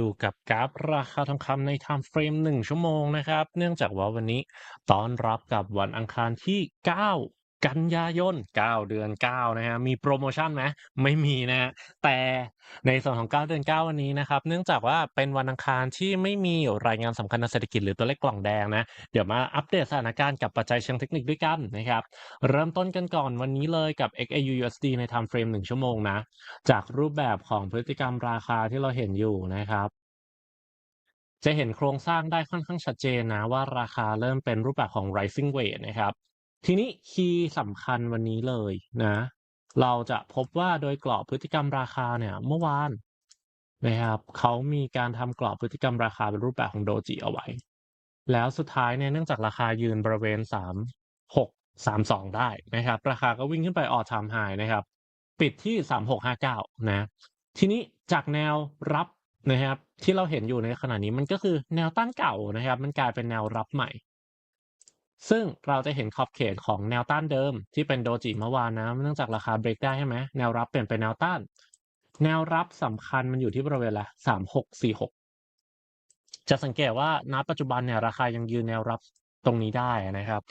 อยู่กับกราฟราคาทองคำใน Time Frame 1ชั่วโมงนะครับ เนื่องจากว่าวันนี้ต้อนรับกับวันอังคารที่ 9 กันยายน 9 เดือน 9 นะครับมีโพรโมชั่นไหม?ไม่มีนะแต่ในส่วนของ 9 เดือน 9 วันนี้นะครับ เนื่องจากว่าเป็นวันอังคารที่ไม่มีรายงานสำคัญทางเศรษฐกิจหรือตัวเลขกล่องแดงนะ เดี๋ยวมาอัปเดตสถานการณ์กับปัจจัยเชิงเทคนิคด้วยกันนะครับ เริ่มต้นกันก่อนวันนี้เลยกับ XAU/USD ใน Time Frame 1 ชั่วโมงนะ จากรูปแบบของพฤติกรรมราคาที่เราเห็นอยู่นะครับจะเห็นโครงสร้างได้ค่อนข้างชัดเจนนะว่าราคาเริ่มเป็นรูปแบบของ Rising Wedge นะครับ ทีนี้คีย์สำคัญวันนี้เลยนะ เราจะพบว่าโดยกรอบพฤติกรรมราคาเนี่ยเมื่อวานนะครับเขามีการทำกรอบพฤติกรรมราคาเป็นรูปแบบของ Doji เอาไว้ แล้วสุดท้ายเนี่ยเนื่องจากราคายืนบริเวณ 3632 ได้นะครับ ราคาก็วิ่งขึ้นไป All Time High นะครับ ปิดที่ 3659 นะ ทีนี้จากแนวรับนะครับที่เราเห็นอยู่ในขณะนี้มันก็คือแนวต้านเก่านะครับ มันกลายเป็นแนวรับใหม่ ซึ่งเราจะเห็นขอบเขตของแนวต้านเดิม ที่เป็นโดจิเมื่อวานนะเนื่องจากราคาเบรกได้ใช่ไหมแนวรับเปลี่ยนเป็นแนวต้าน แนวรับสำคัญมันอยู่ที่บริเวณละสามหกสี่หกจะสังเกตว่าณปัจจุบันเนี่ยราคายังยืนแนวรับตรงนี้ได้นะครับ